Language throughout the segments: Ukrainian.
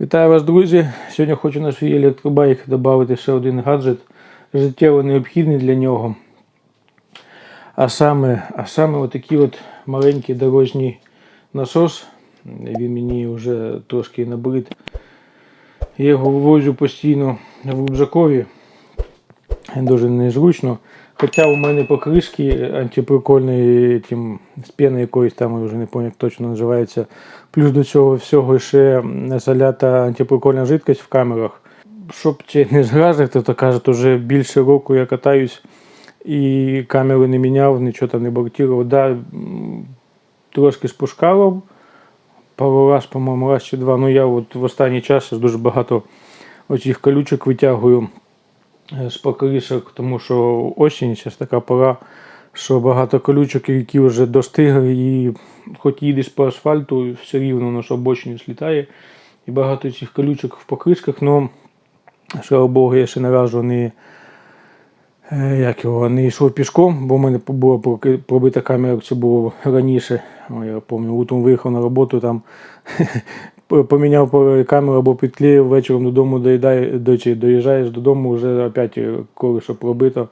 Вітаю вас, друзі! Сьогодні хочу на свій електробайк додати ще один гаджет, життєво необхідний для нього. А саме, а саме отакий от маленький дорожній насос. Він мені вже трошки набрид. Я його вивозю постійно в рюкзакові. Дуже незручно. Хоча у мене покришки антиприкольної тим, з піни якоїсь там, я вже не пам'ятаю, як точно називається. Плюс до цього всього ще залята антиприкольна жидкость в камерах. Щоб чи не згражити, то кажуть, вже більше року я катаюсь і камери не міняв, нічого там не бортував. Да, трошки спускав, пару раз, по-моєму, раз чи два. Ну я от в останній час дуже багато оцих колючок витягую е, з покришок, тому що осінь зараз така пора, що багато колючок, які вже достигли, і хоч їдеш по асфальту, все рівно воно ж обочині слітає. І багато цих колючок в покришках, ну, слава Богу, я ще не не, е, як його, не йшов пішком, бо в мене була пробита камера, як це було раніше. Я пам'ятаю, утром виїхав на роботу, там поміняв камеру або підклеїв, вечором додому доїдає, доїжджаєш додому, вже опять е, колесо пробито,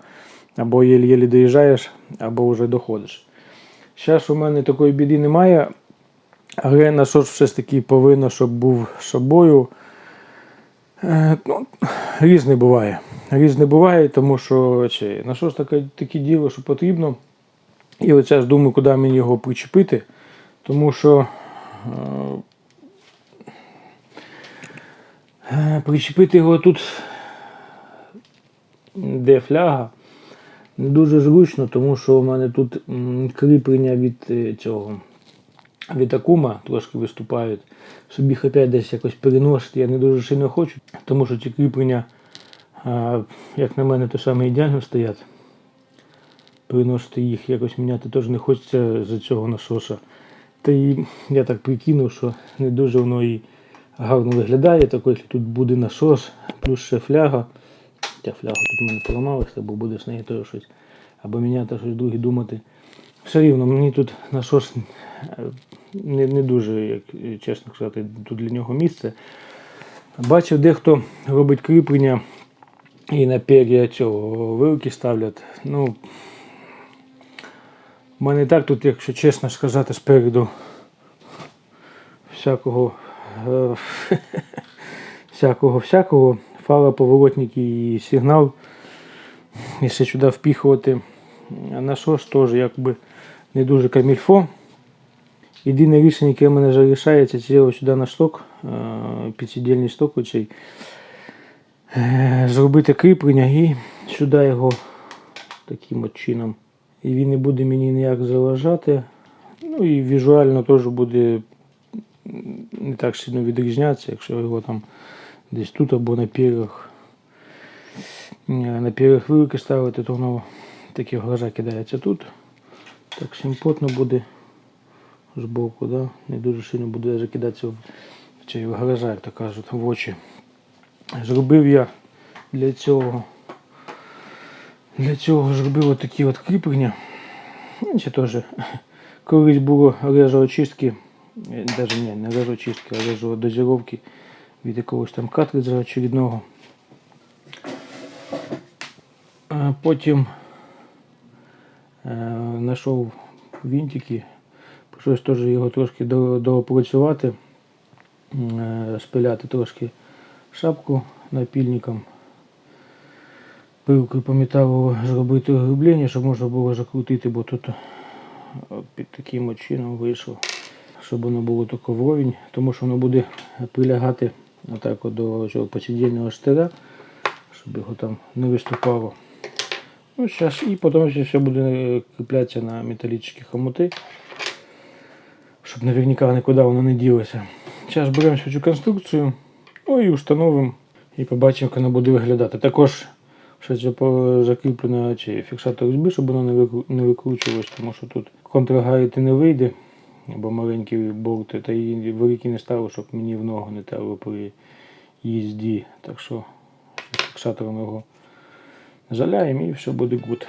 або єлі-єлі доїжджаєш, або вже доходиш. Зараз у мене такої біди немає, але насос все ж таки повинно, щоб був собою. Е, ну, різне буває. Різне буває, тому що чи, насос таке, таке діло, що потрібно. І от зараз думаю, куди мені його причепити, тому що е, причепити його тут, де фляга, дуже зручно, тому що у мене тут кріплення від е, цього від акума трошки виступають. Щоб їх опять десь якось переносити, я не дуже сильно хочу, тому що ці кріплення, як на мене, то саме ідеально стоять. Переносити їх якось міняти теж не хочеться з цього насоса. Та і я так прикинув, що не дуже воно і гарно виглядає, так якщо тут буде насос, плюс ще фляга. Ця фляга тут в мене поламалася, або буде з нею теж щось, або міняти щось друге думати. Все рівно мені тут насос е, не, не дуже, як чесно сказати, тут для нього місце. Бачив, дехто робить кріплення і на пер'я цього вилки ставлять. Ну, в мене так тут, якщо чесно сказати, спереду всякого, е, всякого, всякого, фара, поворотники і сигнал. Якщо сюди впіхувати а насос теж якби не дуже камільфо. Єдине рішення, яке в мене залишається, це сюди на шток, е, підсідільний шток оцей, е, зробити кріплення і сюди його таким от чином. І він не буде мені ніяк заважати. Ну і візуально теж буде не так сильно відрізнятися, якщо його там десь тут або на пірах. На пірах вилки ставити, то воно такі глаза кидається тут. Так симпотно буде збоку, да? не дуже сильно буде закидатися в, цей гаража, як то кажуть, в очі. Зробив я для цього для цього зробив отакі от кріплення. Це теж колись було режоочистки, навіть ні, не режоочистки, а режодозіровки від якогось там картриджа очередного. Потім е, знайшов вінтики, прийшлось теж його трошки до- доопрацювати, е, спиляти трошки шапку напільником, пилкою по металу зробити углублення, щоб можна було закрутити, бо тут от під таким от чином вийшло, щоб воно було таке вровень, тому що воно буде прилягати отак от до цього посидільного штира, щоб його там не виступало. Ну, сейчас і потім все буде е, кріплятися на металічні хомути, щоб наверняка нікуди воно не ділося. Зараз беремо цю конструкцію, ну і встановимо і побачимо, як воно буде виглядати. Також закріплено фіксатор USB, щоб воно не викру- не викручувалось, тому що тут контрагайти не вийде, бо маленькі болти, та і великі не ставив, щоб мені в ногу не треба при їзді. Так що фіксатором його Заляємо і все буде гуд.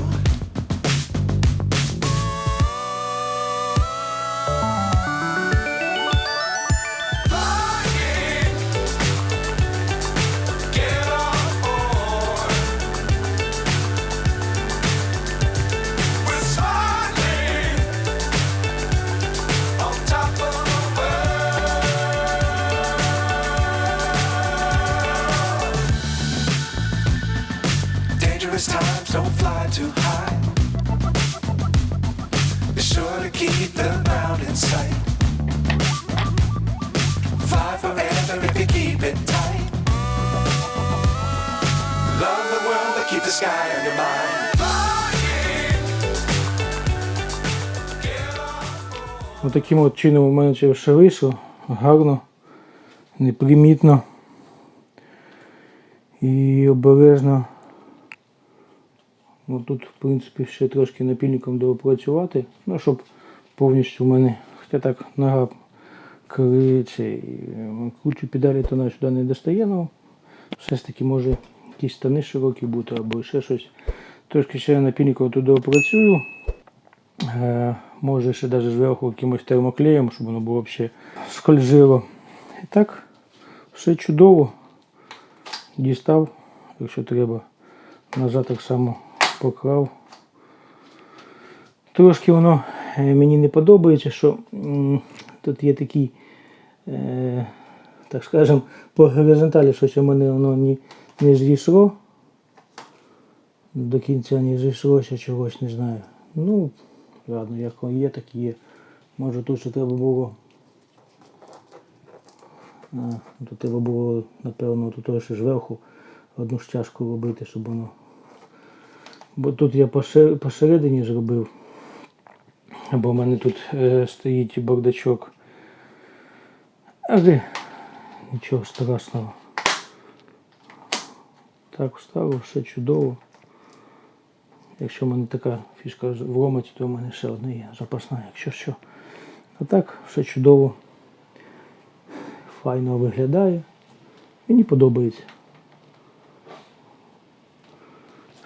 Don't fly too high. Be sure to keep the ground in sight. Fly forever if you keep it tight. Love the world, but keep the sky on your mind. Отаким от чином у мене це все вийшло. Гарно, непримітно і обережно. Ну, тут, в принципі, ще трошки напільником доопрацювати, ну, щоб повністю в мене, хоча так нога криється кручу педалі, то вона сюди не достає, ну, все ж таки може якісь штани широкі бути або ще щось. Трошки ще напільником туди опрацюю. Е, може ще навіть зверху якимось термоклеєм, щоб воно було ще скольжило. І так, все чудово. Дістав, якщо треба, ножа так само поклав. Трошки воно е, мені не подобається, що тут є такий, е, так скажем, по горизонталі щось у мене воно не, не зійшло. До кінця не зійшлося чогось, не знаю. Ну, ладно, як є, так і є. Може тут ще треба було. А, ну, тут треба було, напевно, тут ще зверху одну стяжку робити, щоб воно. Бо тут я посередині зробив. Бо в мене тут е, стоїть бардачок. Але нічого страшного. Так вставив, все чудово. Якщо в мене така фішка вломить, то в мене ще одна є запасна, якщо що. А так, все чудово. Файно виглядає. Мені подобається.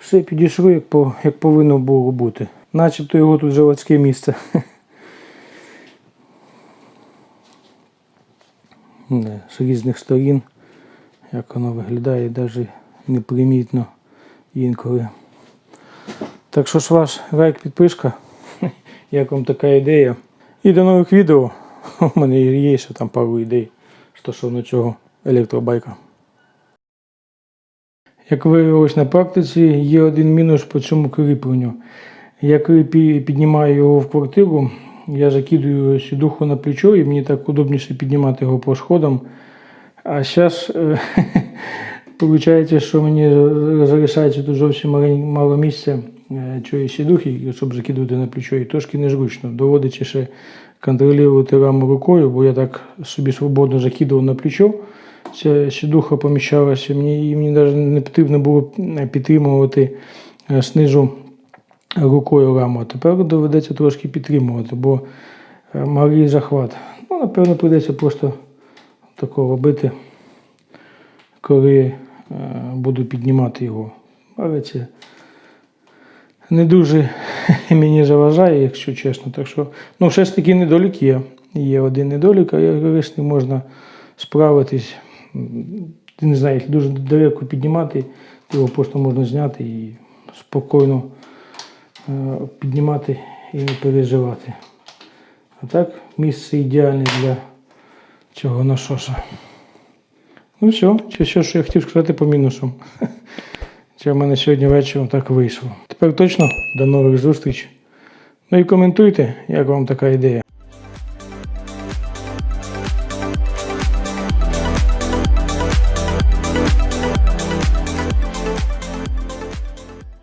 Все підійшло, як, по, як повинно було бути. Начебто його тут заводське місце. З різних сторін, як воно виглядає, навіть непримітно інколи. Так що ж ваш лайк, підписка, як вам така ідея. І до нових відео. У мене є ще там пару ідей стосовно цього електробайка. Як виявилось на практиці, є один мінус по цьому кріпленню. Я піднімаю його в квартиру, я закидую сідуху на плечо і мені так удобніше піднімати його по сходам. А зараз виходить, що мені залишається тут зовсім мало місця е, цієї сідухи, щоб закидувати на плечо, і трошки незручно. Доводиться ще контролювати раму рукою, бо я так собі свободно закидував на плечо. Ця сідуха поміщалася, мені, і мені навіть не потрібно було е, підтримувати е, знизу рукою раму. А тепер доведеться трошки підтримувати, бо е, малий захват. Ну, напевно, прийдеться просто тако робити, коли е, буду піднімати його. Але це не дуже мені заважає, якщо чесно. Так що, ну, все ж таки недолік є. Є один недолік, а я з ним можна справитись. Ти не знаю, якщо дуже далеко піднімати, то його просто можна зняти і спокійно е, піднімати і не переживати. А так, місце ідеальне для цього насоса. Ну все, це все, що я хотів сказати по мінусам. Це в мене сьогодні вечором так вийшло. Тепер точно до нових зустріч. Ну і коментуйте, як вам така ідея.